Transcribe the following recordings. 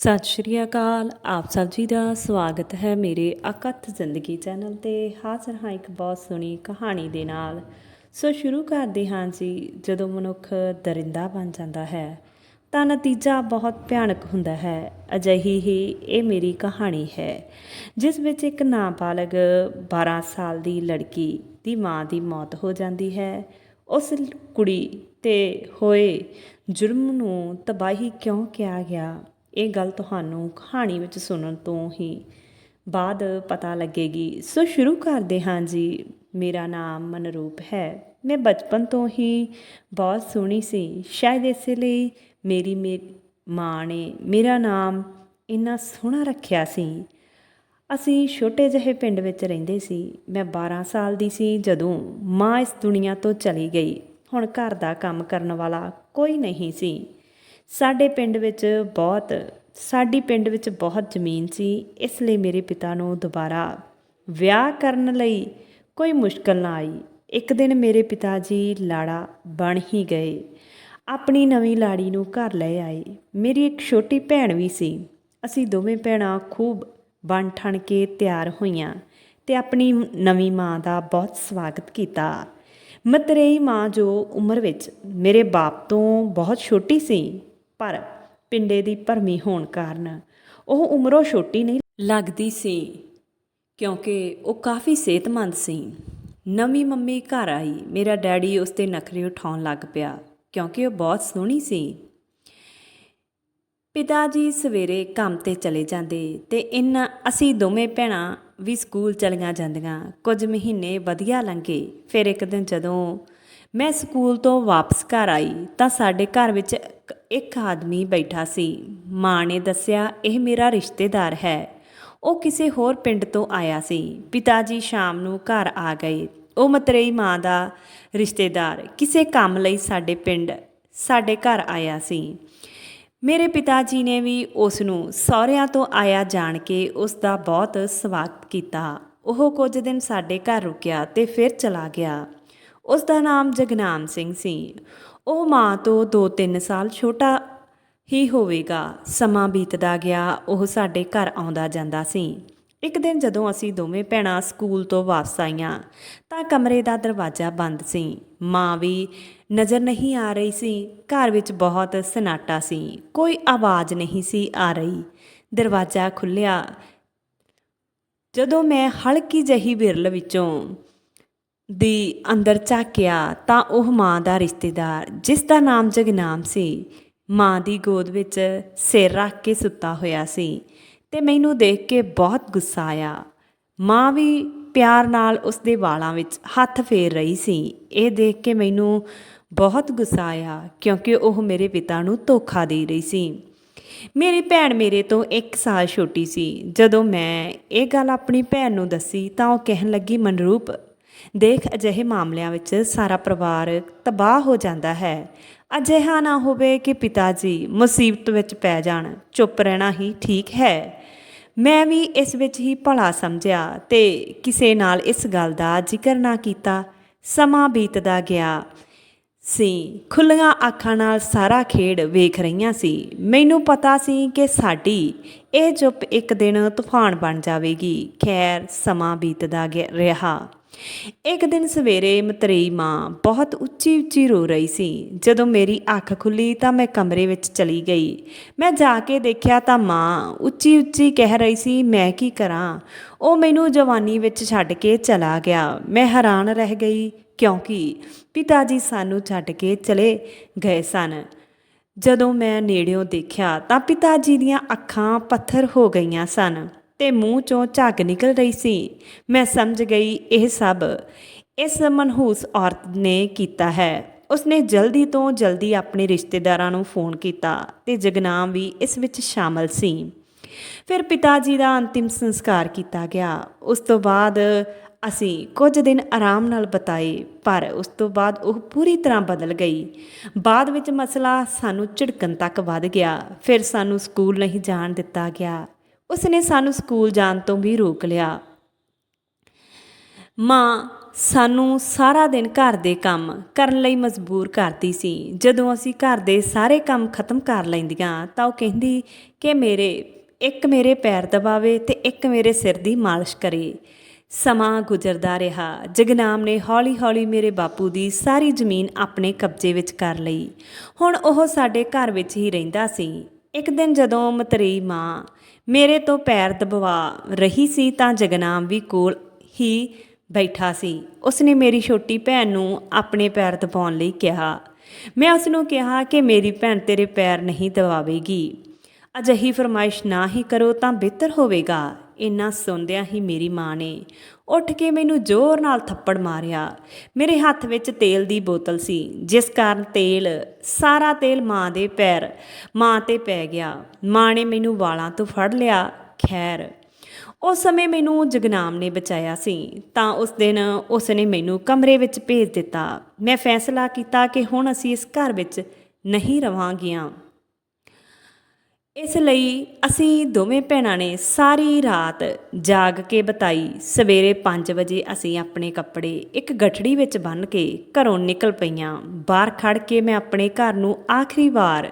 ਸਤਿ ਸ਼੍ਰੀ ਅਕਾਲ। ਆਪ ਸਭ ਜੀ ਦਾ ਸਵਾਗਤ ਹੈ ਮੇਰੇ ਅਕਥ ਜ਼ਿੰਦਗੀ ਚੈਨਲ ਤੇ। ਹਾਜ਼ਰ ਹਾਂ ਇੱਕ ਬਹੁਤ ਸੋਹਣੀ ਕਹਾਣੀ ਦੇ ਨਾਲ। ਸੋ ਸ਼ੁਰੂ ਕਰਦੇ ਹਾਂ ਜੀ, ਜਦੋਂ ਮਨੁੱਖ ਦਰਿੰਦਾ ਬਣ ਜਾਂਦਾ ਹੈ, ਤਾਂ ਨਤੀਜਾ ਬਹੁਤ ਭਿਆਨਕ ਹੁੰਦਾ ਹੈ। ਅਜਿਹੀ ਹੀ ਇਹ ਮੇਰੀ ਕਹਾਣੀ ਹੈ, ਜਿਸ ਵਿੱਚ ਇੱਕ ਨਾਬਾਲਗ 12 ਸਾਲ ਦੀ ਲੜਕੀ ਦੀ ਮਾਂ ਦੀ ਮੌਤ ਹੋ ਜਾਂਦੀ ਹੈ। ਉਸ ਕੁੜੀ ਤੇ ਹੋਏ ਜੁਰਮ ਨੂੰ ਤਬਾਹੀ ਕਿਉਂ ਕਿਹਾ ਗਿਆ? ਇਹ ਗੱਲ ਤੁਹਾਨੂੰ ਕਹਾਣੀ ਵਿੱਚ ਸੁਣਨ ਤੋਂ ਹੀ ਬਾਅਦ ਪਤਾ ਲੱਗੇਗੀ। ਸੋ ਸ਼ੁਰੂ ਕਰਦੇ ਹਾਂ ਜੀ। ਮੇਰਾ ਨਾਮ ਮਨਰੂਪ ਹੈ। ਮੈਂ ਬਚਪਨ ਤੋਂ ਹੀ ਬਹੁਤ ਸੋਹਣੀ ਸੀ। ਸ਼ਾਇਦ ਇਸੇ ਲਈ ਮੇਰੀ ਮੇ, ਮਾਂ ਨੇ ਮੇਰਾ ਨਾਮ ਇੰਨਾ ਸੋਹਣਾ ਰੱਖਿਆ ਸੀ। ਅਸੀਂ ਛੋਟੇ ਜਿਹੇ ਪਿੰਡ ਵਿੱਚ ਰਹਿੰਦੇ ਸੀ। ਮੈਂ 12 ਸਾਲ ਦੀ ਸੀ ਜਦੋਂ ਮਾਂ ਇਸ ਦੁਨੀਆ ਤੋਂ ਚਲੀ ਗਈ। ਹੁਣ ਘਰ ਦਾ ਕੰਮ ਕਰਨ ਵਾਲਾ ਕੋਈ ਨਹੀਂ ਸੀ। ਸਾਡੇ ਪਿੰਡ ਵਿੱਚ ਬਹੁਤ, ਸਾਡੀ ਪਿੰਡ ਵਿੱਚ ਬਹੁਤ ਜ਼ਮੀਨ ਸੀ, ਇਸ ਲਈ ਮੇਰੇ ਪਿਤਾ ਨੂੰ ਦੁਬਾਰਾ ਵਿਆਹ ਕਰਨ ਲਈ ਕੋਈ ਮੁਸ਼ਕਲ ਨਾ ਆਈ। ਇੱਕ ਦਿਨ ਮੇਰੇ ਪਿਤਾ ਜੀ ਲਾੜਾ ਬਣ ਹੀ ਗਏ। ਆਪਣੀ ਨਵੀਂ ਲਾੜੀ ਨੂੰ ਘਰ ਲੈ ਆਏ। ਮੇਰੀ ਇੱਕ ਛੋਟੀ ਭੈਣ ਵੀ ਸੀ। ਅਸੀਂ ਦੋਵੇਂ ਭੈਣਾਂ ਖੂਬ ਬਣ ਠਣ ਕੇ ਤਿਆਰ ਹੋਈਆਂ ਤੇ ਆਪਣੀ ਨਵੀਂ ਮਾਂ ਦਾ ਬਹੁਤ ਸਵਾਗਤ ਕੀਤਾ। ਮਤਰੇਈ ਮਾਂ ਜੋ ਉਮਰ ਵਿੱਚ ਮੇਰੇ ਬਾਪ ਤੋਂ ਬਹੁਤ ਛੋਟੀ ਸੀ ਪਰ ਪਿੰਡੇ ਦੀ ਭਰਮੀ ਹੋਣ ਕਾਰਨ ਉਹ ਉਮਰੋਂ ਛੋਟੀ ਨਹੀਂ ਲੱਗਦੀ ਸੀ, ਕਿਉਂਕਿ ਉਹ ਕਾਫੀ ਸਿਹਤਮੰਦ ਸੀ। ਨਵੀਂ ਮੰਮੀ ਘਰ ਆਈ, ਮੇਰਾ ਡੈਡੀ ਉਸ ਤੇ ਨਖਰੇ ਉਠਾਉਣ ਲੱਗ ਪਿਆ, ਕਿਉਂਕਿ ਉਹ ਬਹੁਤ ਸੋਹਣੀ ਸੀ। ਪਿਤਾ ਜੀ ਸਵੇਰੇ ਕੰਮ ਤੇ ਚਲੇ ਜਾਂਦੇ ਤੇ ਇਨ ਅਸੀਂ ਦੋਵੇਂ ਭੈਣਾਂ ਵੀ ਸਕੂਲ ਚਲੀਆਂ ਜਾਂਦੀਆਂ, ਕੁਝ ਮਹੀਨੇ ਵਧੀਆ ਲੰਘੇ। ਫਿਰ ਇੱਕ ਦਿਨ ਜਦੋਂ ਮੈਂ ਸਕੂਲ ਤੋਂ ਵਾਪਸ ਘਰ ਆਈ ਤਾਂ ਸਾਡੇ ਘਰ ਵਿੱਚ ਇੱਕ- ਆਦਮੀ ਬੈਠਾ ਸੀ। ਮਾਂ ਨੇ ਦੱਸਿਆ, ਇਹ ਮੇਰਾ ਰਿਸ਼ਤੇਦਾਰ ਹੈ। ਉਹ ਕਿਸੇ ਹੋਰ ਪਿੰਡ ਤੋਂ ਆਇਆ ਸੀ। ਪਿਤਾ ਜੀ ਸ਼ਾਮ ਨੂੰ ਘਰ ਆ ਗਏ। ਉਹ ਮਤਰੇਈ ਮਾਂ ਦਾ ਰਿਸ਼ਤੇਦਾਰ ਕਿਸੇ ਕੰਮ ਲਈ ਸਾਡੇ ਪਿੰਡ, ਸਾਡੇ ਘਰ ਆਇਆ ਸੀ। ਮੇਰੇ ਪਿਤਾ ਜੀ ਨੇ ਵੀ ਉਸ ਨੂੰ ਸਹੁਰਿਆਂ ਤੋਂ ਆਇਆ ਜਾਣ ਕੇ ਉਸ ਦਾ ਬਹੁਤ ਸਵਾਗਤ ਕੀਤਾ। ਉਹ ਕੁਝ ਦਿਨ ਸਾਡੇ ਘਰ ਰੁਕਿਆ ਤੇ ਫਿਰ ਚਲਾ ਗਿਆ। ਉਸ ਦਾ ਨਾਮ ਜਗਨਾਮ ਸਿੰਘ ਸੀ। ਉਹ ਮਾਂ ਤੋਂ 2-3 ਸਾਲ ਛੋਟਾ ਹੀ ਹੋਵੇਗਾ। ਸਮਾਂ ਬੀਤਦਾ ਗਿਆ, ਉਹ ਸਾਡੇ ਘਰ ਆਉਂਦਾ ਜਾਂਦਾ ਸੀ। ਇੱਕ ਦਿਨ ਜਦੋਂ ਅਸੀਂ ਦੋਵੇਂ ਭੈਣਾਂ ਸਕੂਲ ਤੋਂ ਵਾਪਸ ਆਈਆਂ, ਤਾਂ ਕਮਰੇ ਦਾ ਦਰਵਾਜ਼ਾ ਬੰਦ ਸੀ। ਮਾਂ ਵੀ ਨਜ਼ਰ ਨਹੀਂ ਆ ਰਹੀ ਸੀ। ਘਰ ਵਿੱਚ ਬਹੁਤ ਸਨਾਟਾ ਸੀ। ਕੋਈ ਆਵਾਜ਼ ਨਹੀਂ ਸੀ ਆ ਰਹੀ। ਦਰਵਾਜ਼ਾ ਖੁੱਲਿਆ ਜਦੋਂ ਮੈਂ ਹਲਕੀ ਜਹੀ ਬਿਰਲ ਵਿੱਚੋਂ ਦੀ ਅੰਦਰ ਝਾਕਿਆ ਤਾਂ ਉਹ ਮਾਂ ਦਾ ਰਿਸ਼ਤੇਦਾਰ, ਜਿਸ ਦਾ ਨਾਮ ਜਗਨਾਮ ਸੀ, ਮਾਂ ਦੀ ਗੋਦ ਵਿੱਚ ਸਿਰ ਰੱਖ ਕੇ ਸੁੱਤਾ ਹੋਇਆ ਸੀ ਤੇ ਮੈਨੂੰ ਦੇਖ ਕੇ ਬਹੁਤ ਗੁੱਸਾ ਆਇਆ। ਮਾਂ ਵੀ ਪਿਆਰ ਨਾਲ ਉਸ ਦੇ ਵਾਲਾਂ ਵਿੱਚ ਹੱਥ ਫੇਰ ਰਹੀ ਸੀ। ਇਹ ਦੇਖ ਕੇ ਮੈਨੂੰ ਬਹੁਤ ਗੁੱਸਾ ਆਇਆ, ਕਿਉਂਕਿ ਉਹ ਮੇਰੇ ਪਿਤਾ ਨੂੰ ਧੋਖਾ ਦੇ ਰਹੀ ਸੀ। ਮੇਰੀ ਭੈਣ ਮੇਰੇ ਤੋਂ 1 ਸਾਲ ਛੋਟੀ ਸੀ। ਜਦੋਂ ਮੈਂ ਇਹ ਗੱਲ ਆਪਣੀ ਭੈਣ ਨੂੰ ਦੱਸੀ ਤਾਂ ਉਹ ਕਹਿਣ ਲੱਗੀ, ਮਨਰੂਪ ਦੇਖ ਅਜਿਹੇ ਮਾਮਲਿਆਂ ਵਿੱਚ ਸਾਰਾ ਪਰਿਵਾਰ ਤਬਾਹ ਹੋ ਜਾਂਦਾ ਹੈ। ਅਜਿਹਾ ਨਾ ਹੋਵੇ ਕਿ ਪਿਤਾ ਜੀ ਮੁਸੀਬਤ ਵਿੱਚ ਪੈ ਜਾਣ, ਚੁੱਪ ਰਹਿਣਾ ਹੀ ਠੀਕ ਹੈ। ਮੈਂ ਵੀ ਇਸ ਵਿੱਚ ਹੀ ਭਲਾ ਸਮਝਿਆ ਤੇ ਕਿਸੇ ਨਾਲ ਇਸ ਗੱਲ ਦਾ ਜ਼ਿਕਰ ਨਾ ਕੀਤਾ। ਸਮਾਂ ਬੀਤਦਾ ਗਿਆ। ਸੀ ਖੁੱਲੀਆਂ ਅੱਖਾਂ ਨਾਲ ਸਾਰਾ ਖੇਡ ਵੇਖ ਰਹੀਆਂ ਸੀ। ਮੈਨੂੰ ਪਤਾ ਸੀ ਕਿ ਸਾਡੀ ਇਹ ਚੁੱਪ ਇੱਕ ਦਿਨ ਤੂਫਾਨ ਬਣ ਜਾਵੇਗੀ। ਖੈਰ, ਸਮਾਂ ਬੀਤਦਾ ਗਿਆ ਰਿਹਾ। ਇੱਕ ਦਿਨ ਸਵੇਰੇ ਮਤਰੇਈ ਮਾਂ ਬਹੁਤ ਉੱਚੀ ਉੱਚੀ ਰੋ ਰਹੀ ਸੀ। ਜਦੋਂ ਮੇਰੀ ਅੱਖ ਖੁੱਲੀ ਤਾਂ ਮੈਂ ਕਮਰੇ ਵਿੱਚ ਚਲੀ ਗਈ। ਮੈਂ ਜਾ ਕੇ ਦੇਖਿਆ ਤਾਂ ਮਾਂ ਉੱਚੀ ਉੱਚੀ ਕਹਿ ਰਹੀ ਸੀ, ਮੈਂ ਕੀ ਕਰਾਂ? ਉਹ ਮੈਨੂੰ ਜਵਾਨੀ ਵਿੱਚ ਛੱਡ ਕੇ ਚਲਾ ਗਿਆ। ਮੈਂ ਹੈਰਾਨ ਰਹਿ ਗਈ, ਕਿਉਂਕਿ ਪਿਤਾ ਜੀ ਸਾਨੂੰ ਛੱਡ ਕੇ ਚਲੇ ਗਏ ਸਨ। ਜਦੋਂ ਮੈਂ ਨੇੜਿਓਂ ਦੇਖਿਆ ਤਾਂ ਪਿਤਾ ਜੀ ਦੀਆਂ ਅੱਖਾਂ ਪੱਥਰ ਹੋ ਗਈਆਂ ਸਨ। ਤੇ ਮੂੰਹ ਚੋਂ ਝੱਗ ਨਿਕਲ ਰਹੀ ਸੀ। ਮੈਂ ਸਮਝ ਗਈ, ਇਹ ਸਭ ਇਸ ਮਨਹੂਸ ਔਰਤ ਨੇ ਕੀਤਾ ਹੈ। ਉਸਨੇ ਜਲਦੀ ਤੋਂ ਜਲਦੀ ਆਪਣੇ ਰਿਸ਼ਤੇਦਾਰਾਂ ਨੂੰ ਫੋਨ ਕੀਤਾ ਤੇ ਜਗਨਾਮ ਵੀ ਇਸ ਵਿੱਚ ਸ਼ਾਮਲ ਸੀ। ਫਿਰ ਪਿਤਾ ਜੀ ਦਾ ਅੰਤਿਮ ਸੰਸਕਾਰ ਕੀਤਾ ਗਿਆ। ਉਸ ਤੋਂ ਬਾਅਦ ਅਸੀਂ ਕੁਝ ਦਿਨ ਆਰਾਮ ਨਾਲ ਬਤਾਏ, ਪਰ ਉਸ ਤੋਂ ਬਾਅਦ ਉਹ ਪੂਰੀ ਤਰ੍ਹਾਂ ਬਦਲ ਗਈ। ਬਾਅਦ ਵਿੱਚ ਮਸਲਾ ਸਾਨੂੰ ਝਿੜਕਣ ਤੱਕ ਵੱਧ ਗਿਆ। ਫਿਰ ਸਾਨੂੰ ਸਕੂਲ ਨਹੀਂ ਜਾਣ ਦਿੱਤਾ ਗਿਆ। ਉਸਨੇ ਸਾਨੂੰ ਸਕੂਲ ਜਾਣ ਤੋਂ ਵੀ ਰੋਕ ਲਿਆ। ਮਾਂ ਸਾਨੂੰ ਸਾਰਾ ਦਿਨ ਘਰ ਦੇ ਕੰਮ ਕਰਨ ਲਈ ਮਜਬੂਰ ਕਰਦੀ ਸੀ। ਜਦੋਂ ਅਸੀਂ ਘਰ ਦੇ ਸਾਰੇ ਕੰਮ ਖਤਮ ਕਰ ਲੈਂਦੀਆਂ ਤਾਂ ਉਹ ਕਹਿੰਦੀ ਕਿ ਮੇਰੇ, ਇੱਕ ਮੇਰੇ ਪੈਰ ਦਬਾਵੇ ਤੇ ਇੱਕ ਮੇਰੇ ਸਿਰ ਦੀ ਮਾਲਿਸ਼ ਕਰੇ। ਸਮਾਂ ਗੁਜ਼ਰਦਾ ਰਿਹਾ। ਜਗਨਾਮ ਨੇ ਹੌਲੀ-ਹੌਲੀ ਮੇਰੇ ਬਾਪੂ ਦੀ ਸਾਰੀ ਜ਼ਮੀਨ ਆਪਣੇ ਕਬਜ਼ੇ ਵਿੱਚ ਕਰ ਲਈ। ਹੁਣ ਉਹ ਸਾਡੇ ਘਰ ਵਿੱਚ ਹੀ ਰਹਿੰਦਾ ਸੀ। ਇੱਕ ਦਿਨ ਜਦੋਂ ਮਤਰੇਈ ਮਾਂ ਮੇਰੇ ਤੋਂ ਪੈਰ ਦਬਵਾ ਰਹੀ ਸੀ ਤਾਂ ਜਗਨਾਮ ਵੀ ਕੋਲ ਹੀ ਬੈਠਾ ਸੀ। ਉਸਨੇ ਮੇਰੀ ਛੋਟੀ ਭੈਣ ਨੂੰ ਆਪਣੇ ਪੈਰ ਦਬਾਉਣ ਲਈ ਕਿਹਾ। ਮੈਂ ਉਸ ਨੂੰ ਕਿਹਾ ਕਿ ਮੇਰੀ ਭੈਣ ਤੇਰੇ ਪੈਰ ਨਹੀਂ ਦਬਾਵੇਗੀ। ਅਜਿਹੀ ਫਰਮਾਇਸ਼ ਨਾ ਹੀ ਕਰੋ ਤਾਂ ਬਿਹਤਰ ਹੋਵੇਗਾ। ਇੰਨਾ ਸੁਣਦਿਆਂ ਹੀ ਮੇਰੀ ਮਾਂ ਨੇ ਉੱਠ ਕੇ ਮੈਨੂੰ ਜ਼ੋਰ ਨਾਲ ਥੱਪੜ ਮਾਰਿਆ। ਮੇਰੇ ਹੱਥ ਵਿੱਚ ਤੇਲ ਦੀ ਬੋਤਲ ਸੀ, ਜਿਸ ਕਾਰਨ ਤੇਲ, ਸਾਰਾ ਤੇਲ ਮਾਂ ਦੇ ਪੈਰ, ਮਾਂ ਤੇ ਪੈ ਗਿਆ। ਮਾਂ ਨੇ ਮੈਨੂੰ ਵਾਲਾਂ ਤੋਂ ਫੜ ਲਿਆ। ਖੈਰ, ਉਸ ਸਮੇਂ ਮੈਨੂੰ ਜਗਨਾਮ ਨੇ ਬਚਾਇਆ ਸੀ, ਤਾਂ ਉਸ ਦਿਨ ਉਸ ਨੇ ਮੈਨੂੰ ਕਮਰੇ ਵਿੱਚ ਭੇਜ ਦਿੱਤਾ। ਮੈਂ ਫੈਸਲਾ ਕੀਤਾ ਕਿ ਹੁਣ ਅਸੀਂ ਇਸ ਘਰ ਵਿੱਚ ਨਹੀਂ ਰਵਾਂਗੀਆਂ। ਇਸ ਲਈ ਅਸੀਂ ਦੋਵੇਂ ਭੈਣਾਂ ਨੇ ਸਾਰੀ ਰਾਤ ਜਾਗ ਕੇ ਬਤਾਈ। ਸਵੇਰੇ 5 ਵਜੇ ਅਸੀਂ ਆਪਣੇ ਕੱਪੜੇ ਇੱਕ ਗਠੜੀ ਵਿੱਚ ਬੰਨ੍ਹ ਕੇ ਘਰੋਂ ਨਿਕਲ ਪਈਆਂ। ਬਾਹਰ ਖੜ ਕੇ ਮੈਂ ਆਪਣੇ ਘਰ ਨੂੰ ਆਖਰੀ ਵਾਰ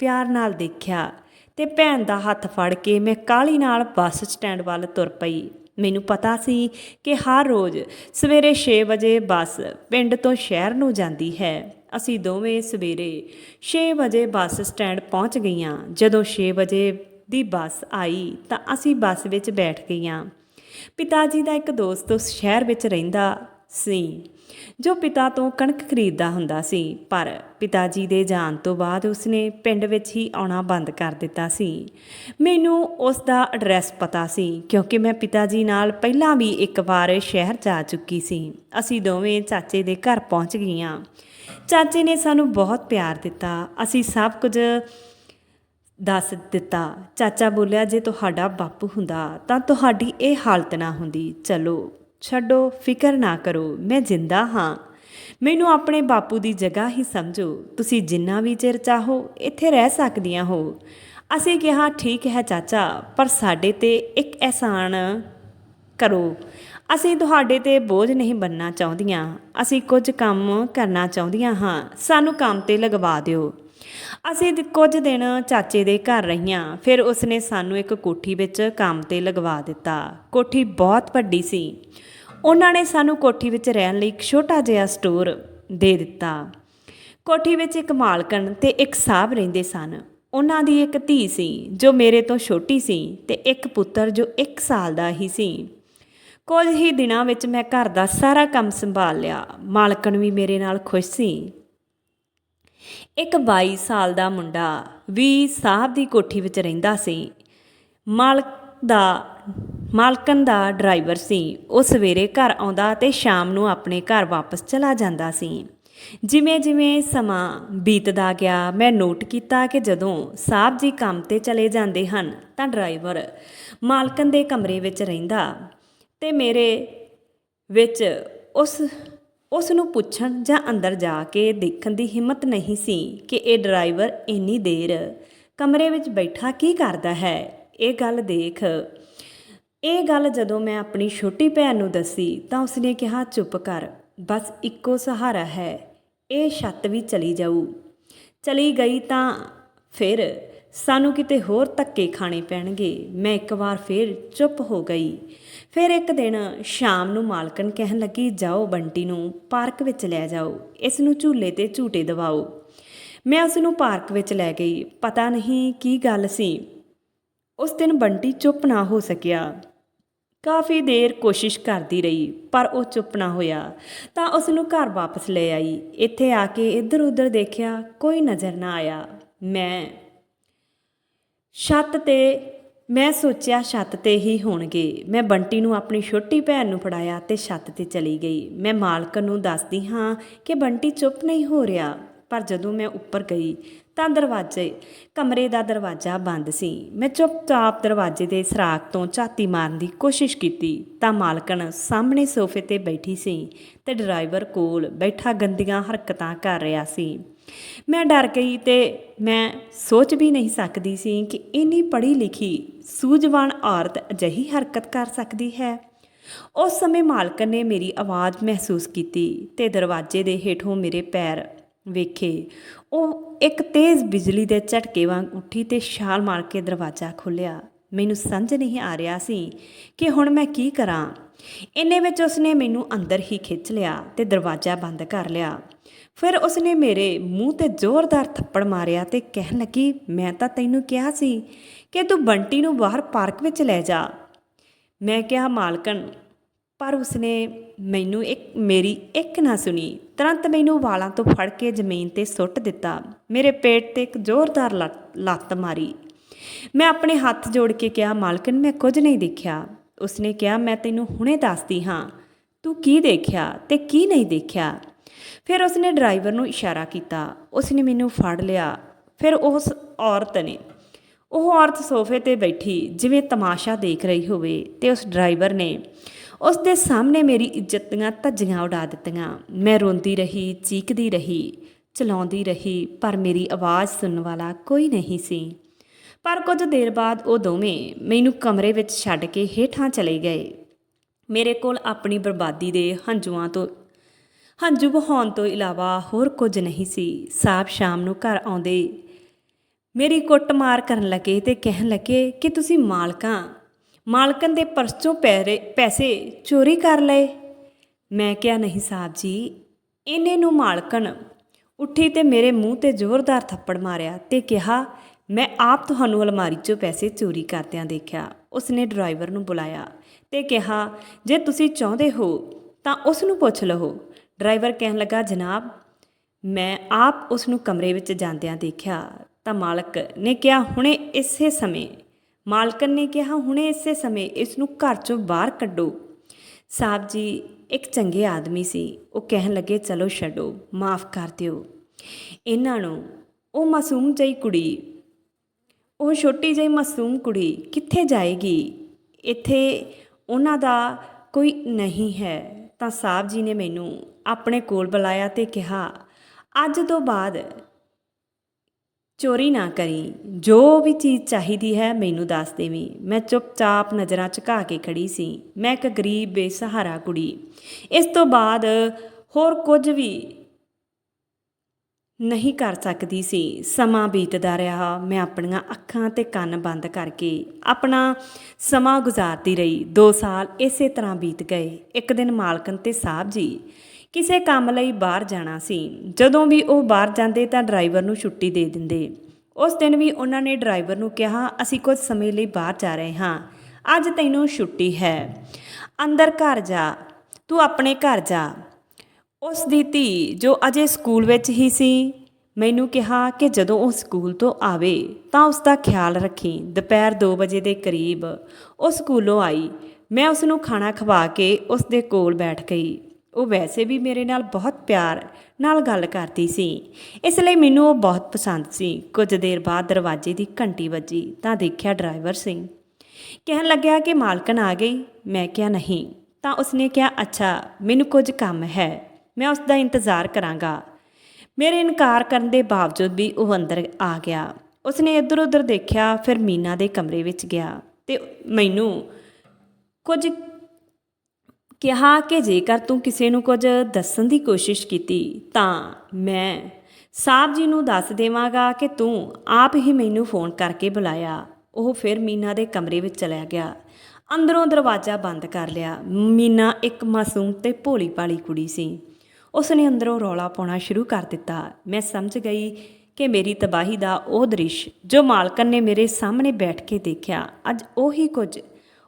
ਪਿਆਰ ਨਾਲ ਦੇਖਿਆ ਤੇ ਭੈਣ ਦਾ ਹੱਥ ਫੜ ਕੇ ਮੈਂ ਕਾਲੀ ਨਾਲ ਬੱਸ ਸਟੈਂਡ ਵੱਲ ਤੁਰ ਪਈ। ਮੈਨੂੰ ਪਤਾ ਸੀ ਕਿ ਹਰ ਰੋਜ਼ ਸਵੇਰੇ 6 ਵਜੇ ਬੱਸ ਪਿੰਡ ਤੋਂ ਸ਼ਹਿਰ ਨੂੰ ਜਾਂਦੀ ਹੈ। ਅਸੀਂ ਦੋਵੇਂ ਸਵੇਰੇ 6 ਵਜੇ ਬੱਸ ਸਟੈਂਡ ਪਹੁੰਚ ਗਈਆਂ। ਜਦੋਂ 6 ਵਜੇ ਦੀ ਬੱਸ ਆਈ ਤਾਂ ਅਸੀਂ ਬੱਸ ਵਿੱਚ ਬੈਠ ਗਈਆਂ। ਪਿਤਾ ਜੀ ਦਾ ਇੱਕ ਦੋਸਤ ਉਸ ਸ਼ਹਿਰ ਵਿੱਚ ਰਹਿੰਦਾ ਸੀ। ਜੋ ਪਿਤਾ ਤੋਂ ਕਣਕ ਖਰੀਦਦਾ ਹੁੰਦਾ ਸੀ, ਪਰ ਪਿਤਾ ਜੀ ਦੇ ਜਾਣ ਤੋਂ ਬਾਅਦ ਉਸਨੇ ਪਿੰਡ ਵਿੱਚ ਹੀ ਆਉਣਾ ਬੰਦ ਕਰ ਦਿੱਤਾ ਸੀ। ਮੈਨੂੰ ਉਸ ਦਾ ਐਡਰੈਸ ਪਤਾ ਸੀ, ਕਿਉਂਕਿ ਮੈਂ ਪਿਤਾ ਜੀ ਨਾਲ ਪਹਿਲਾਂ ਵੀ ਇੱਕ ਵਾਰ ਸ਼ਹਿਰ ਜਾ ਚੁੱਕੀ ਸੀ। ਅਸੀਂ ਦੋਵੇਂ ਚਾਚੇ ਦੇ ਘਰ ਪਹੁੰਚ ਗਈਆਂ। ਚਾਚੇ ਨੇ ਸਾਨੂੰ ਬਹੁਤ ਪਿਆਰ ਦਿੱਤਾ। ਅਸੀਂ ਸਭ ਕੁਝ ਦੱਸ ਦਿੱਤਾ। ਚਾਚਾ ਬੋਲਿਆ, ਜੇ ਤੁਹਾਡਾ ਬਾਪੂ ਹੁੰਦਾ, ਤਾਂ ਤੁਹਾਡੀ ਇਹ ਹਾਲਤ ਨਾ ਹੁੰਦੀ। ਚਲੋ ਛੱਡੋ, ਫਿਕਰ ਨਾ ਕਰੋ, ਮੈਂ ਜਿੰਦਾ ਹਾਂ। ਮੈਨੂੰ ਆਪਣੇ ਬਾਪੂ ਦੀ ਜਗ੍ਹਾ ਹੀ ਸਮਝੋ, ਤੁਸੀਂ ਜਿੰਨਾ ਵੀ ਚਿਰ ਚਾਹੋ, ਇੱਥੇ ਰਹਿ ਸਕਦੀਆਂ ਹੋ। ਅਸੀਂ ਕਿਹਾ, ਠੀਕ ਹੈ ਚਾਚਾ, ਪਰ ਸਾਡੇ ਤੇ ਇੱਕ ਅਹਿਸਾਨ ਕਰੋ। ਅਸੀਂ ਤੁਹਾਡੇ ਤੇ ਬੋਝ ਨਹੀਂ ਬੰਨਣਾ ਚਾਹੁੰਦੀਆਂ। ਅਸੀਂ ਕੁਝ ਕੰਮ ਕਰਨਾ ਚਾਹੁੰਦੀਆਂ ਹਾਂ। ਸਾਨੂੰ ਕੰਮ ਤੇ ਲਗਵਾ ਦਿਓ। ਅਸੀਂ ਕੁਝ ਦਿਨ ਚਾਚੇ ਦੇ ਘਰ ਰਹੀਆਂ। ਫਿਰ ਉਸਨੇ ਸਾਨੂੰ ਇੱਕ ਕੋਠੀ ਵਿੱਚ ਕੰਮ ਤੇ ਲਗਵਾ ਦਿੱਤਾ। ਕੋਠੀ ਬਹੁਤ ਵੱਡੀ ਸੀ। ਉਹਨਾਂ ਨੇ ਸਾਨੂੰ ਕੋਠੀ ਵਿੱਚ ਰਹਿਣ ਲਈ ਇੱਕ ਛੋਟਾ ਜਿਹਾ ਸਟੋਰ ਦੇ ਦਿੱਤਾ। ਕੋਠੀ ਵਿੱਚ ਇੱਕ ਮਾਲਕਣ ਤੇ ਇੱਕ ਸਾਹਬ ਰਹਿੰਦੇ ਸਨ। ਉਹਨਾਂ ਦੀ ਇੱਕ ਧੀ ਸੀ, ਜੋ ਮੇਰੇ ਤੋਂ ਛੋਟੀ ਸੀ ਤੇ ਇੱਕ ਪੁੱਤਰ ਜੋ 1 ਸਾਲ ਦਾ ਹੀ ਸੀ। ਕੁਝ ਹੀ ਦਿਨਾਂ ਵਿੱਚ ਮੈਂ ਘਰ ਦਾ ਸਾਰਾ ਕੰਮ ਸੰਭਾਲ ਲਿਆ। ਮਾਲਕਣ ਵੀ ਮੇਰੇ ਨਾਲ ਖੁਸ਼ ਸੀ। ਇੱਕ 22 ਸਾਲ ਦਾ ਮੁੰਡਾ ਵੀ ਸਾਹਿਬ ਦੀ ਕੋਠੀ ਵਿੱਚ ਰਹਿੰਦਾ ਸੀ। ਮਾਲਕ ਦਾ ਮਾਲਕਨ ਦਾ ਡਰਾਈਵਰ ਸੀ। ਉਹ ਸਵੇਰੇ ਘਰ ਆਉਂਦਾ ਤੇ ਸ਼ਾਮ ਨੂੰ ਆਪਣੇ ਘਰ ਵਾਪਸ ਚਲਾ ਜਾਂਦਾ ਸੀ। ਜਿਵੇਂ ਜਿਵੇਂ ਸਮਾਂ ਬੀਤਦਾ ਗਿਆ, ਮੈਂ ਨੋਟ ਕੀਤਾ ਕਿ ਜਦੋਂ ਸਾਹਿਬ ਜੀ ਕੰਮ ਤੇ ਚਲੇ ਜਾਂਦੇ ਹਨ, ਤਾਂ ਡਰਾਈਵਰ ਮਾਲਕਨ ਦੇ ਕਮਰੇ ਵਿੱਚ ਰਹਿੰਦਾ ਤੇ ਮੇਰੇ ਵਿੱਚ ਉਸ ਉਸ ਨੂੰ ਪੁੱਛਣ ਜਾਂ ਅੰਦਰ ਜਾ ਕੇ ਦੇਖਣ ਦੀ ਹਿੰਮਤ ਨਹੀਂ ਸੀ ਕਿ ਇਹ ਡਰਾਈਵਰ ਇੰਨੀ ਦੇਰ ਕਮਰੇ ਵਿੱਚ ਬੈਠਾ ਕੀ ਕਰਦਾ ਹੈ। ਇਹ ਗੱਲ ਦੇਖ ਇਹ ਗੱਲ ਜਦੋਂ ਮੈਂ ਆਪਣੀ ਛੋਟੀ ਭੈਣ ਨੂੰ ਦੱਸੀ ਤਾਂ ਉਸਨੇ ਕਿਹਾ, ਚੁੱਪ ਕਰ, ਬਸ ਇੱਕੋ ਸਹਾਰਾ ਹੈ, ਇਹ ਛੱਤ ਵੀ ਚਲੀ ਜਾਊ। ਚਲੀ ਗਈ ਤਾਂ ਫਿਰ ਸਾਨੂੰ ਕਿਤੇ ਹੋਰ ਧੱਕੇ ਖਾਣੇ ਪੈਣਗੇ। ਮੈਂ ਇੱਕ ਵਾਰ ਫਿਰ ਚੁੱਪ ਹੋ ਗਈ। ਫਿਰ ਇੱਕ ਦਿਨ ਸ਼ਾਮ ਨੂੰ ਮਾਲਕਨ ਕਹਿਣ ਲੱਗੀ, ਜਾਓ ਬੰਟੀ ਨੂੰ ਪਾਰਕ ਵਿੱਚ ਲੈ ਜਾਓ, ਇਸ ਨੂੰ ਝੂਲੇ ਤੇ ਝੂਟੇ ਦਿਵਾਓ। ਮੈਂ ਉਸ ਨੂੰ ਪਾਰਕ ਵਿੱਚ ਲੈ ਗਈ। ਪਤਾ ਨਹੀਂ ਕੀ ਗੱਲ ਸੀ। ਉਸ ਦਿਨ ਬੰਟੀ ਚੁੱਪ ਨਾ ਹੋ ਸਕਿਆ। ਕਾਫੀ ਦੇਰ ਕੋਸ਼ਿਸ਼ ਕਰਦੀ ਰਹੀ, ਪਰ ਉਹ ਚੁੱਪ ਨਾ ਹੋਇਆ। ਤਾਂ ਉਸ ਨੂੰ ਘਰ ਵਾਪਸ ਲੈ ਆਈ। ਇੱਥੇ ਆ ਕੇ ਇੱਧਰ ਉੱਧਰ ਦੇਖਿਆ ਕੋਈ ਨਜ਼ਰ ਨਾ ਆਇਆ। ਮੈਂ ਛੱਤ ਤੇ, ਮੈਂ ਸੋਚਿਆ ਛੱਤ ਤੇ ਹੀ ਹੋਣਗੇ। ਮੈਂ ਬੰਟੀ ਨੂੰ ਆਪਣੀ ਛੋਟੀ ਭੈਣ ਨੂੰ ਫੜਾਇਆ ਤੇ ਛੱਤ ਤੇ ਚਲੀ ਗਈ। ਮੈਂ ਮਾਲਕ ਨੂੰ ਦੱਸਦੀ ਹਾਂ ਕਿ ਬੰਟੀ ਚੁੱਪ ਨਹੀਂ ਹੋ ਰਿਹਾ। ਪਰ ਜਦੋਂ ਮੈਂ ਉੱਪਰ ਗਈ ਤਾਂ ਦਰਵਾਜ਼ੇ, ਕਮਰੇ ਦਾ ਦਰਵਾਜ਼ਾ ਬੰਦ ਸੀ। ਮੈਂ ਚੁੱਪਚਾਪ ਦਰਵਾਜ਼ੇ ਦੇ ਸਰਾਖ ਤੋਂ ਝਾਤੀ ਮਾਰਨ ਦੀ ਕੋਸ਼ਿਸ਼ ਕੀਤੀ, ਤਾਂ ਮਾਲਕਣ ਸਾਹਮਣੇ ਸੋਫੇ ਤੇ ਬੈਠੀ ਸੀ ਤੇ ਡਰਾਈਵਰ ਕੋਲ ਬੈਠਾ ਗੰਦੀਆਂ ਹਰਕਤਾਂ ਕਰ ਰਿਹਾ ਸੀ। ਮੈਂ ਡਰ ਗਈ ਤੇ ਮੈਂ ਸੋਚ ਵੀ ਨਹੀਂ ਸਕਦੀ ਸੀ ਕਿ ਇੰਨੀ ਪੜ੍ਹੀ ਲਿਖੀ ਸੂਝਵਾਨ ਔਰਤ ਅਜਿਹੀ ਹਰਕਤ ਕਰ ਸਕਦੀ ਹੈ। ਉਸ ਸਮੇਂ ਮਾਲਕਨ ਨੇ ਮੇਰੀ ਆਵਾਜ਼ ਮਹਿਸੂਸ ਕੀਤੀ ਤੇ ਦਰਵਾਜ਼ੇ ਦੇ ਹੇਠੋਂ ਮੇਰੇ ਪੈਰ ਵੇਖੇ। ਉਹ ਇੱਕ ਤੇਜ਼ ਬਿਜਲੀ ਦੇ ਝਟਕੇ ਵਾਂਗ ਉੱਠੀ ਤੇ ਛਾਲ ਮਾਰ ਕੇ ਦਰਵਾਜ਼ਾ ਖੋਲ੍ਹਿਆ। ਮੈਨੂੰ ਸਮਝ ਨਹੀਂ ਆ ਰਿਹਾ ਸੀ ਕਿ ਹੁਣ ਮੈਂ ਕੀ ਕਰਾਂ। ਇੰਨੇ ਵਿੱਚ ਉਸਨੇ ਮੈਨੂੰ ਅੰਦਰ ਹੀ ਖਿੱਚ ਲਿਆ ਤੇ ਦਰਵਾਜ਼ਾ ਬੰਦ ਕਰ ਲਿਆ। ਫਿਰ ਉਸਨੇ ਮੇਰੇ ਮੂੰਹ ਤੇ ਜ਼ੋਰਦਾਰ ਥੱਪੜ ਮਾਰਿਆ ਤੇ ਕਹਿਣ ਲੱਗੀ, ਮੈਂ ਤਾਂ ਤੈਨੂੰ ਕਿਹਾ ਸੀ ਕਿ ਤੂੰ ਬੰਟੀ ਨੂੰ ਬਾਹਰ ਪਾਰਕ ਵਿੱਚ ਲੈ ਜਾ। ਮੈਂ ਕਿਹਾ ਮਾਲਕਨ ਪਰ ਉਸਨੇ ਮੈਨੂੰ ਇੱਕ, ਮੇਰੀ ਇੱਕ ਨਾ ਸੁਣੀ। ਤੁਰੰਤ ਮੈਨੂੰ ਵਾਲਾਂ ਤੋਂ ਫੜ ਕੇ ਜ਼ਮੀਨ ਤੇ ਸੁੱਟ ਦਿੱਤਾ। ਮੇਰੇ ਪੇਟ ਤੇ ਇੱਕ ਜ਼ੋਰਦਾਰ ਲੱਤ- ਲੱਤ ਮਾਰੀ। ਮੈਂ ਆਪਣੇ ਹੱਥ ਜੋੜ ਕੇ ਕਿਹਾ ਮਾਲਕਨ ਮੈਂ ਕੁਝ ਨਹੀਂ ਦੇਖਿਆ। ਉਸਨੇ ਕਿਹਾ, ਮੈਂ ਤੈਨੂੰ ਹੁਣੇ ਦੱਸਦੀ ਹਾਂ। ਤੂੰ ਕੀ ਦੇਖਿਆ ਤੇ ਕੀ ਨਹੀਂ ਦੇਖਿਆ? ਫਿਰ ਉਸਨੇ ਡਰਾਈਵਰ ਨੂੰ ਇਸ਼ਾਰਾ ਕੀਤਾ। ਉਸਨੇ ਮੈਨੂੰ ਫੜ ਲਿਆ। ਫਿਰ ਉਸ ਔਰਤ ਨੇ, ਉਹ ਔਰਤ ਸੋਫੇ ਤੇ ਬੈਠੀ, ਜਿਵੇਂ ਤਮਾਸ਼ਾ ਦੇਖ ਰਹੀ ਹੋਵੇ, ਤੇ ਉਸ ਡਰਾਈਵਰ ਨੇ ਉਸ ਦੇ ਸਾਹਮਣੇ ਮੇਰੀ ਇੱਜ਼ਤ ਦੀਆਂ ਧੱਜੀਆਂ ਉਡਾ ਦਿੱਤੀਆਂ। ਮੈਂ ਰੋਂਦੀ ਰਹੀ, ਚੀਕਦੀ ਰਹੀ, ਚਲਾਉਂਦੀ ਰਹੀ, ਪਰ ਮੇਰੀ ਆਵਾਜ਼ ਸੁਣਨ ਵਾਲਾ ਕੋਈ ਨਹੀਂ ਸੀ। ਪਰ ਕੁਝ ਦੇਰ ਬਾਅਦ ਉਹ ਦੋਵੇਂ ਮੈਨੂੰ ਕਮਰੇ ਵਿੱਚ ਛੱਡ ਕੇ ਹੇਠਾਂ ਚਲੇ ਗਏ। ਮੇਰੇ ਕੋਲ ਆਪਣੀ ਬਰਬਾਦੀ ਦੇ ਹੰਝੂਆਂ ਤੋਂ, ਹੰਝੂ ਵਹਾਉਣ ਤੋਂ ਇਲਾਵਾ ਹੋਰ ਕੁਝ ਨਹੀਂ ਸੀ। ਸਾਬ ਸ਼ਾਮ ਨੂੰ ਘਰ ਆਉਂਦੇ ਮੇਰੀ ਕੁੱਟਮਾਰ ਕਰਨ ਲੱਗੇ ਤੇ ਕਹਿਣ ਲੱਗੇ, ਕਿ ਤੁਸੀਂ ਮਾਲਕਾਂ ਮਾਲਕਨ ਦੇ ਪਰਸ ਚੋਂ ਪੈਰੇ, ਪੈਸੇ ਚੋਰੀ ਕਰ ਲਏ। ਮੈਂ ਕਿਹਾ, ਨਹੀਂ ਸਾਹਿਬ ਜੀ, ਇਹਨੇ ਨੂੰ ਮਾਲਕਨ ਉੱਠੀ ਤੇ ਮੇਰੇ ਮੂੰਹ ਤੇ ਜ਼ੋਰਦਾਰ ਥੱਪੜ ਮਾਰਿਆ ਤੇ ਕਿਹਾ, ਮੈਂ ਆਪ ਤੁਹਾਨੂੰ ਅਲਮਾਰੀ 'ਚੋਂ ਪੈਸੇ ਚੋਰੀ ਕਰਦਿਆਂ ਦੇਖਿਆ। ਉਸਨੇ ਡਰਾਈਵਰ ਨੂੰ ਬੁਲਾਇਆ ਤੇ ਕਿਹਾ, ਜੇ ਤੁਸੀਂ ਚਾਹੁੰਦੇ ਹੋ ਤਾਂ ਉਸ ਨੂੰ ਪੁੱਛ ਲਓ ਡਰਾਈਵਰ ਕਹਿਣ ਲੱਗਾ, ਜਨਾਬ, ਮੈਂ ਆਪ ਉਸ ਨੂੰ ਕਮਰੇ ਵਿੱਚ ਜਾਂਦਿਆਂ ਦੇਖਿਆ ਤਾਂ ਮਾਲਕ ਨੇ ਕਿਹਾ, ਹੁਣੇ ਇਸੇ ਸਮੇਂ ਮਾਲਕਨ ਨੇ ਕਿਹਾ, ਹੁਣੇ ਇਸੇ ਸਮੇਂ ਇਸ ਨੂੰ ਘਰ ਚੋਂ ਬਾਹਰ ਕੱਢੋ। ਸਾਹਿਬ ਜੀ ਇੱਕ ਚੰਗੇ ਆਦਮੀ ਸੀ। ਉਹ ਕਹਿਣ ਲੱਗੇ, ਚਲੋ ਛੱਡੋ, ਮਾਫ ਕਰ ਦਿਓ। ਇਹਨਾਂ ਨੂੰ, ਉਹ ਮਾਸੂਮ ਜਿਹੀ ਕੁੜੀ। ਉਹ ਛੋਟੀ ਜਿਹੀ ਮਾਸੂਮ ਕੁੜੀ ਕਿੱਥੇ ਜਾਏਗੀ? ਇੱਥੇ ਉਹਨਾਂ ਦਾ ਕੋਈ ਨਹੀਂ ਹੈ। ਤਾਂ ਸਾਹਿਬ ਜੀ ਨੇ ਮੈਨੂੰ ਆਪਣੇ ਕੋਲ ਬੁਲਾਇਆ ਤੇ ਕਿਹਾ, ਅੱਜ ਤੋਂ ਬਾਅਦ ਚੋਰੀ ਨਾ ਕਰੀ। ਜੋ ਵੀ ਚੀਜ਼ ਚਾਹੀਦੀ ਹੈ, ਮੈਨੂੰ ਦੱਸ ਦੇਵੀਂ। ਮੈਂ ਚੁੱਪਚਾਪ ਨਜ਼ਰਾਂ ਝੁਕਾ ਕੇ ਖੜੀ ਸੀ। ਮੈਂ ਇੱਕ ਗਰੀਬ ਬੇਸਹਾਰਾ ਕੁੜੀ। ਇਸ ਤੋਂ ਬਾਅਦ ਹੋਰ ਕੁਝ ਵੀ ਨਹੀਂ ਕਰ ਸਕਦੀ ਸੀ। ਸਮਾਂ ਬੀਤਦਾ ਰਿਹਾ। ਮੈਂ ਆਪਣੀਆਂ ਅੱਖਾਂ ਤੇ ਕੰਨ ਬੰਦ ਕਰਕੇ ਆਪਣਾ ਸਮਾਂ ਗੁਜ਼ਾਰਦੀ ਰਹੀ। 2 ਸਾਲ ਇਸੇ ਤਰ੍ਹਾਂ ਬੀਤ ਗਏ। ਇੱਕ ਦਿਨ ਮਾਲਕਨ ਤੇ ਸਾਹਿਬ ਜੀ ਕਿਸੇ ਕੰਮ ਲਈ ਬਾਹਰ ਜਾਣਾ ਸੀ। ਜਦੋਂ ਵੀ ਉਹ ਬਾਹਰ ਜਾਂਦੇ ਤਾਂ ਡਰਾਈਵਰ ਨੂੰ ਛੁੱਟੀ ਦੇ ਦਿੰਦੇ। ਉਸ ਦਿਨ ਵੀ ਉਹਨਾਂ ਨੇ ਡਰਾਈਵਰ ਨੂੰ ਕਿਹਾ, ਅਸੀਂ ਕੁਝ ਸਮੇਂ ਲਈ ਬਾਹਰ ਜਾ ਰਹੇ ਹਾਂ। ਅੱਜ ਤੈਨੂੰ ਛੁੱਟੀ ਹੈ। ਅੰਦਰ ਘਰ ਜਾ। ਤੂੰ ਆਪਣੇ ਘਰ ਜਾ। ਉਸ ਦੀ ਧੀ, ਜੋ ਅਜੇ ਸਕੂਲ ਵਿੱਚ ਹੀ ਸੀ, ਮੈਨੂੰ ਕਿਹਾ ਕਿ ਜਦੋਂ ਉਹ ਸਕੂਲ ਤੋਂ ਆਵੇ, ਤਾਂ ਉਸ ਦਾ ਖਿਆਲ ਰੱਖੀ। ਦੁਪਹਿਰ 2 ਵਜੇ ਦੇ ਕਰੀਬ ਉਹ ਸਕੂਲੋਂ ਆਈ। ਮੈਂ ਉਸ ਨੂੰ ਖਾਣਾ ਖਵਾ ਕੇ ਉਸ ਦੇ ਕੋਲ ਬੈਠ ਗਈ। ਉਹ ਵੈਸੇ ਵੀ ਮੇਰੇ ਨਾਲ ਬਹੁਤ ਪਿਆਰ ਨਾਲ ਗੱਲ ਕਰਦੀ ਸੀ। ਇਸ ਲਈ ਮੈਨੂੰ ਉਹ ਬਹੁਤ ਪਸੰਦ ਸੀ। ਕੁਝ ਦੇਰ ਬਾਅਦ ਦਰਵਾਜ਼ੇ ਦੀ ਘੰਟੀ ਵੱਜੀ ਤਾਂ ਦੇਖਿਆ ਡਰਾਈਵਰ ਸਿੰਘ। ਕਹਿਣ ਲੱਗਿਆ ਕਿ ਮਾਲਕਨ ਆ ਗਈ। ਮੈਂ ਕਿਹਾ, ਨਹੀਂ। ਤਾਂ ਉਸਨੇ ਕਿਹਾ, ਅੱਛਾ, ਮੈਨੂੰ ਕੁਝ ਕੰਮ ਹੈ। ਮੈਂ ਉਸ ਦਾ ਇੰਤਜ਼ਾਰ ਕਰਾਂਗਾ। ਮੇਰੇ ਇਨਕਾਰ ਕਰਨ ਦੇ ਬਾਵਜੂਦ ਵੀ ਉਹ ਅੰਦਰ ਆ ਗਿਆ। ਉਸਨੇ ਇੱਧਰ ਉੱਧਰ ਦੇਖਿਆ, ਫਿਰ ਮੀਨਾ ਦੇ ਕਮਰੇ ਵਿੱਚ ਗਿਆ ਤੇ ਮੈਨੂੰ ਕੁਝ ਕਿਹਾ ਕਿ ਜੇਕਰ ਤੂੰ ਕਿਸੇ ਨੂੰ ਕੁਝ ਦੱਸਣ ਦੀ ਕੋਸ਼ਿਸ਼ ਕੀਤੀ, ਤਾਂ ਮੈਂ ਸਾਹਿਬ ਜੀ ਨੂੰ ਦੱਸ ਦੇਵਾਂਗਾ ਕਿ ਤੂੰ ਆਪ ਹੀ ਮੈਨੂੰ ਫੋਨ ਕਰਕੇ ਬੁਲਾਇਆ। ਉਹ ਫਿਰ ਮੀਨਾ ਦੇ ਕਮਰੇ ਵਿੱਚ ਚਲਾ ਗਿਆ। ਅੰਦਰੋਂ ਦਰਵਾਜ਼ਾ ਬੰਦ ਕਰ ਲਿਆ। ਮੀਨਾ ਇੱਕ ਮਾਸੂਮ ਤੇ ਭੋਲੀ ਭਾਲੀ ਕੁੜੀ ਸੀ। ਉਸ ਨੇ ਅੰਦਰੋਂ ਰੌਲਾ ਪਾਉਣਾ ਸ਼ੁਰੂ ਕਰ ਦਿੱਤਾ। ਮੈਂ ਸਮਝ ਗਈ ਕਿ ਮੇਰੀ ਤਬਾਹੀ ਦਾ ਉਹ ਦ੍ਰਿਸ਼ ਜੋ ਮਾਲਕਨ ਨੇ ਮੇਰੇ ਸਾਹਮਣੇ ਬੈਠ ਕੇ ਦੇਖਿਆ, ਅੱਜ ਉਹੀ ਕੁਝ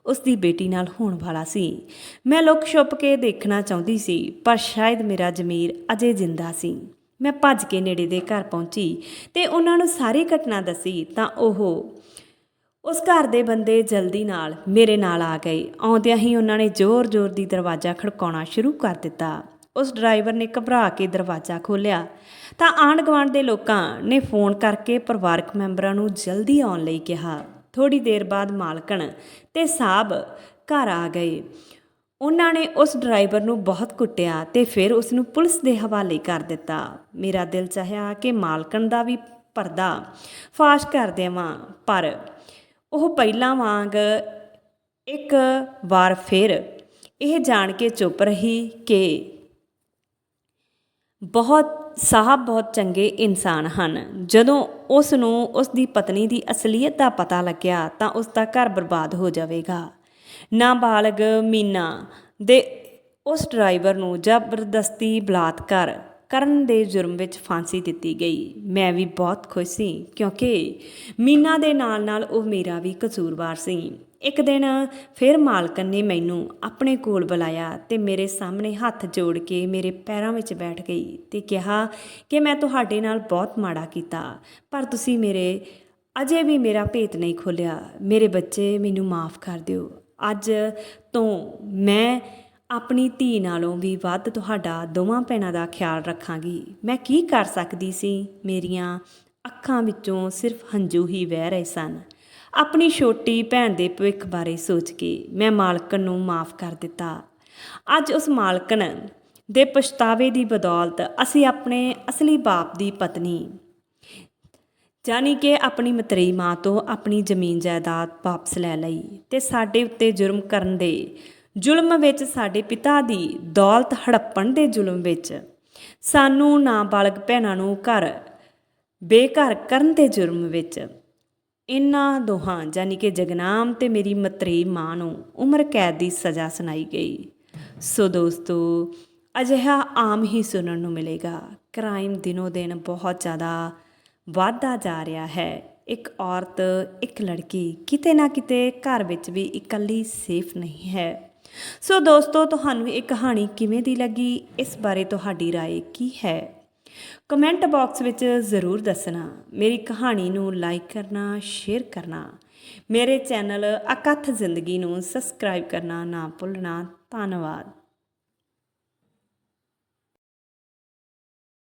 ਉਸ ਦੀ ਬੇਟੀ ਨਾਲ ਹੋਣ ਵਾਲਾ ਸੀ। ਮੈਂ ਲੁੱਕ ਛੁਪ ਕੇ ਦੇਖਣਾ ਚਾਹੁੰਦੀ ਸੀ, ਪਰ ਸ਼ਾਇਦ ਮੇਰਾ ਜ਼ਮੀਰ ਅਜੇ ਜਿੰਦਾ ਸੀ। ਮੈਂ ਭੱਜ ਕੇ ਨੇੜੇ ਦੇ ਘਰ ਪਹੁੰਚੀ ਤੇ ਉਹਨਾਂ ਨੂੰ ਸਾਰੀ ਘਟਨਾ ਦੱਸੀ ਤਾਂ ਉਹ ਉਸ ਘਰ ਦੇ ਬੰਦੇ ਜਲਦੀ ਨਾਲ ਮੇਰੇ ਨਾਲ ਆ ਗਏ। ਆਉਂਦਿਆਂ ਹੀ ਉਹਨਾਂ ਨੇ ਜ਼ੋਰ-ਜ਼ੋਰ ਦੀ ਦਰਵਾਜ਼ਾ ਖੜਕਾਉਣਾ ਸ਼ੁਰੂ ਕਰ ਦਿੱਤਾ। ਉਸ ਡਰਾਈਵਰ ਨੇ ਘਬਰਾ ਕੇ ਦਰਵਾਜ਼ਾ ਖੋਲ੍ਹਿਆ। ਤਾਂ ਆਂਢ ਗੁਆਂਢ ਦੇ ਲੋਕਾਂ ਨੇ ਫੋਨ ਕਰਕੇ ਪਰਿਵਾਰਕ ਮੈਂਬਰਾਂ ਨੂੰ ਜਲਦੀ ਆਉਣ ਲਈ ਕਿਹਾ। ਥੋੜੀ ਦੇਰ ਬਾਅਦ ਮਾਲਕਣ ਤੇ ਸਾਹਬ ਘਰ ਆ ਗਏ। ਉਹਨਾਂ ਨੇ ਉਸ ਡਰਾਈਵਰ ਨੂੰ ਬਹੁਤ ਕੁੱਟਿਆ ਤੇ ਫਿਰ ਉਸ ਨੂੰ ਪੁਲਿਸ ਦੇ ਹਵਾਲੇ ਕਰ ਦਿੱਤਾ। ਮੇਰਾ ਦਿਲ ਚਾਹਿਆ ਕਿ ਮਾਲਕਣ ਦਾ ਵੀ ਪਰਦਾ ਫਾਸ਼ ਕਰ ਦੇਵਾਂ, ਪਰ ਉਹ ਪਹਿਲਾਂ ਵਾਂਗ ਇੱਕ ਵਾਰ ਫਿਰ ਇਹ ਜਾਣ ਕੇ ਚੁੱਪ ਰਹੀ ਕਿ ਬਹੁਤ, ਸਾਹਿਬ ਬਹੁਤ ਚੰਗੇ ਇਨਸਾਨ ਹਨ। ਜਦੋਂ ਉਸ ਨੂੰ ਉਸ ਦੀ ਪਤਨੀ ਦੀ ਅਸਲੀਅਤ ਦਾ ਪਤਾ ਲੱਗਿਆ, ਤਾਂ ਉਸ ਦਾ ਘਰ ਬਰਬਾਦ ਹੋ ਜਾਵੇਗਾ। ਨਾਬਾਲਗ ਮੀਨਾ ਦੇ ਉਸ ਡਰਾਈਵਰ ਨੂੰ ਜ਼ਬਰਦਸਤੀ ਬਲਾਤਕਾਰ ਕਰਨ ਦੇ ਜੁਰਮ ਵਿੱਚ ਫਾਂਸੀ ਦਿੱਤੀ ਗਈ। ਮੈਂ ਵੀ ਬਹੁਤ ਖੁਸ਼ ਸੀ, ਕਿਉਂਕਿ ਮੀਨਾ ਦੇ ਨਾਲ ਨਾਲ ਉਹ ਮੇਰਾ ਵੀ ਕਸੂਰਵਾਰ ਸੀ। ਇੱਕ ਦਿਨ ਫਿਰ ਮਾਲਕਨ ਨੇ ਮੈਨੂੰ ਆਪਣੇ ਕੋਲ ਬੁਲਾਇਆ ਤੇ ਮੇਰੇ ਸਾਹਮਣੇ ਹੱਥ ਜੋੜ ਕੇ ਮੇਰੇ ਪੈਰਾਂ ਵਿੱਚ ਬੈਠ ਗਈ ਤੇ ਕਿਹਾ ਕਿ ਮੈਂ ਤੁਹਾਡੇ ਨਾਲ ਬਹੁਤ ਮਾੜਾ ਕੀਤਾ, ਪਰ ਤੁਸੀਂ ਮੇਰੇ, ਅਜੇ ਵੀ ਮੇਰਾ ਭੇਤ ਨਹੀਂ ਖੋਲਿਆ ਮੇਰੇ ਬੱਚੇ ਮੈਨੂੰ ਮਾਫ ਕਰ ਦਿਓ। ਅੱਜ ਤੋਂ ਮੈਂ ਆਪਣੀ ਧੀ ਨਾਲੋਂ ਵੀ ਵੱਧ ਤੁਹਾਡਾ ਦੋਵਾਂ ਭੈਣਾਂ ਦਾ ਖਿਆਲ ਰੱਖਾਂਗੀ। ਮੈਂ ਕੀ ਕਰ ਸਕਦੀ ਸੀ? ਮੇਰੀਆਂ ਅੱਖਾਂ ਵਿੱਚੋਂ ਸਿਰਫ ਹੰਝੂ ਹੀ ਵਹਿ ਰਹੇ ਸਨ। ਆਪਣੀ ਛੋਟੀ ਭੈਣ ਦੇ ਭਵਿੱਖ ਬਾਰੇ ਸੋਚ ਕੇ ਮੈਂ ਮਾਲਕਨ ਨੂੰ ਮਾਫ ਕਰ ਦਿੱਤਾ। ਅੱਜ ਉਸ ਮਾਲਕਨ ਦੇ ਪਛਤਾਵੇ ਦੀ ਬਦੌਲਤ ਅਸੀਂ ਆਪਣੇ ਅਸਲੀ ਬਾਪ ਦੀ ਪਤਨੀ ਜਾਨੀ ਕਿ ਆਪਣੀ ਮਤਰੇਈ ਮਾਂ ਤੋਂ ਆਪਣੀ ਜ਼ਮੀਨ ਜਾਇਦਾਦ ਵਾਪਸ ਲੈ ਲਈ ਤੇ ਸਾਡੇ ਉੱਤੇ ਜੁਰਮ ਕਰਨ ਦੇ ਜ਼ੁਲਮ ਵਿੱਚ ਸਾਡੇ ਪਿਤਾ ਦੀ ਦੌਲਤ ਹੜੱਪਣ ਦੇ ਜ਼ੁਲਮ ਵਿੱਚ ਸਾਨੂੰ ਨਾਬਾਲਗ ਭੈਣਾਂ ਨੂੰ ਘਰ ਬੇਘਰ ਕਰਨ ਦੇ ਜੁਰਮ ਵਿੱਚ ਇਨ੍ਹਾਂ ਦੋਹਾਂ ਯਾਨੀ ਕਿ ਜਗਨਾਮ ਤੇ ਮੇਰੀ ਮਤਰੇਈ ਮਾਂ ਨੂੰ ਉਮਰ ਕੈਦ ਦੀ ਸਜ਼ਾ ਸੁਣਾਈ ਗਈ ਸੋ ਦੋਸਤੋ ਅਜਿਹਾ ਆਮ ਹੀ ਸੁਣਨ ਨੂੰ ਮਿਲੇਗਾ ਕ੍ਰਾਈਮ ਦਿਨੋ ਦਿਨ ਬਹੁਤ ਜ਼ਿਆਦਾ ਵਧਦਾ ਜਾ ਰਿਹਾ ਹੈ ਇੱਕ ਔਰਤ ਇੱਕ ਲੜਕੀ ਕਿਤੇ ਨਾ ਕਿਤੇ ਘਰ ਵਿੱਚ ਵੀ ਇਕੱਲੀ ਸੇਫ ਨਹੀਂ ਹੈ ਸੋ ਦੋਸਤੋ ਤੁਹਾਨੂੰ ਇਹ ਕਹਾਣੀ ਕਿਵੇਂ ਦੀ ਲੱਗੀ ਇਸ ਬਾਰੇ ਤੁਹਾਡੀ رائے ਕੀ ਹੈ ਕਮੈਂਟ ਬਾਕਸ ਵਿੱਚ ਜ਼ਰੂਰ ਦੱਸਣਾ। ਮੇਰੀ ਕਹਾਣੀ ਨੂੰ ਲਾਈਕ ਕਰਨਾ ਸ਼ੇਅਰ ਕਰਨਾ। ਮੇਰੇ ਚੈਨਲ ਅਕਥ ਜ਼ਿੰਦਗੀ ਨੂੰ ਸਬਸਕ੍ਰਾਈਬ ਕਰਨਾ ਨਾ ਭੁੱਲਣਾ। ਧੰਨਵਾਦ।